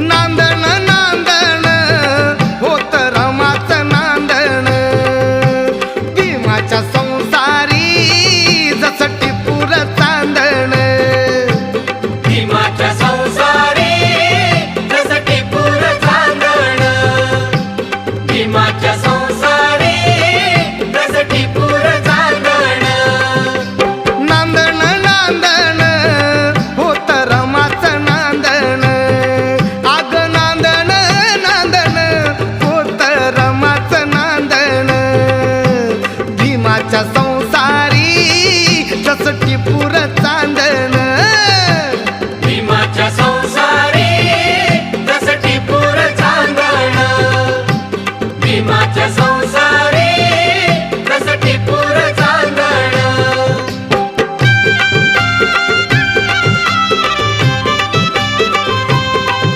नांदण नांदण होत रमाच नांदण. भीमाच्या संसारी जसटी पुर चांदण. भीमाच्या जसटी पुर चांदण. आमच्या संसारी जस टिपूर चांदण. संसारी जस टिपूर चांदण. संसारी